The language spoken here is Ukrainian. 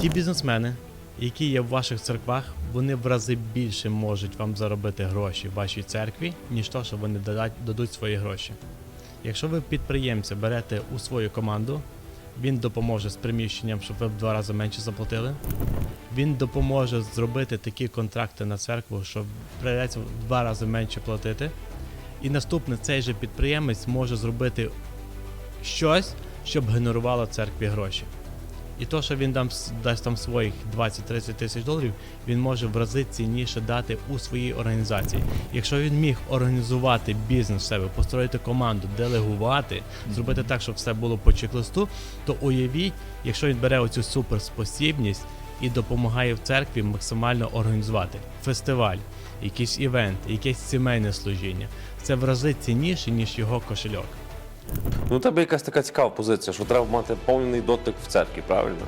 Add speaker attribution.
Speaker 1: Ті бізнесмени, які є в ваших церквах, вони в рази більше можуть вам заробити гроші в вашій церкві, ніж то, що вони дадуть, свої гроші. Якщо ви підприємця берете у свою команду, він допоможе з приміщенням, щоб ви в два рази менше заплатили. Він допоможе зробити такі контракти на церкву, що прийдеться в два рази менше платити. І наступне цей же підприємець може зробити щось, щоб генерувало церкві гроші. І то, що він дам, дасть там своїх 20-30 тисяч доларів, він може в рази цінніше дати у своїй організації. Якщо він міг організувати бізнес в себе, построїти команду, делегувати, зробити так, щоб все було по чек-листу, то уявіть, якщо він бере оцю суперспосібність і допомагає в церкві максимально організувати фестиваль, якийсь івент, якесь сімейне служіння. Це в рази цінніше, ніж його кошельок.
Speaker 2: Ну, у тебе якась така цікава позиція, що треба мати повний дотик в церкві, правильно?